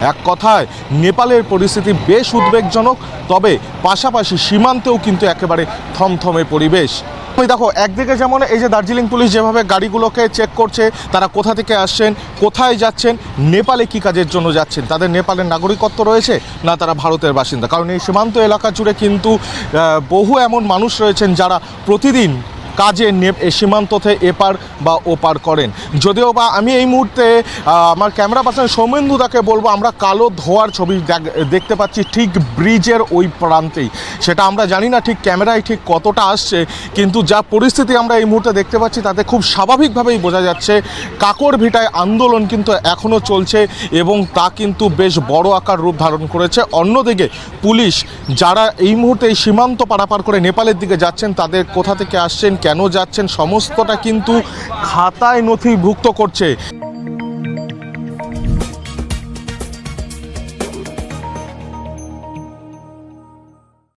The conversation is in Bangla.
এক কথায়, নেপালের পরিস্থিতি বেশ উদ্বেগজনক, তবে পাশাপাশি সীমান্তেও কিন্তু একেবারে থমথমে পরিবেশ। ওই দেখো, একদিকে যেমন এই যে দার্জিলিং পুলিশ যেভাবে গাড়িগুলোকে চেক করছে, তারা কোথা থেকে আসছেন, কোথায় যাচ্ছেন, নেপালে কি কাজের জন্য যাচ্ছেন? তাদের নেপালের নাগরিকত্ব রয়েছে না তারা ভারতের বাসিন্দা? কারণ এই সীমান্ত এলাকা জুড়ে কিন্তু বহু এমন মানুষ রয়েছেন যারা প্রতিদিন কাজে নে এ সীমান্ত থেকে এপার বা ওপার করেন। যদিও বা আমি এই মুহূর্তে আমার ক্যামেরা পার্সন সৌমেন্দু দাকে বলব, আমরা কালো ধোয়ার ছবি দেখ- দেখতে পাচ্ছি ঠিক ব্রিজের ওই প্রান্তেই। সেটা আমরা জানি না ঠিক ক্যামেরায় ঠিক কতটা আসছে, কিন্তু যা পরিস্থিতি আমরা এই মুহূর্তে দেখতে পাচ্ছি, তাতে খুব স্বাভাবিকভাবেই বোঝা যাচ্ছে, কাকর ভিটায় আন্দোলন কিন্তু এখনও চলছে এবং তা কিন্তু বেশ বড় আকার রূপ ধারণ করেছে। অন্যদিকে পুলিশ, যারা এই মুহূর্তে এই সীমান্ত পারাপার করে নেপালের দিকে যাচ্ছেন, তাদের কোথা থেকে আসছেন কেন যাচ্ছেন? সমস্তটা কিন্তু খাতায় নথিভুক্ত করছে।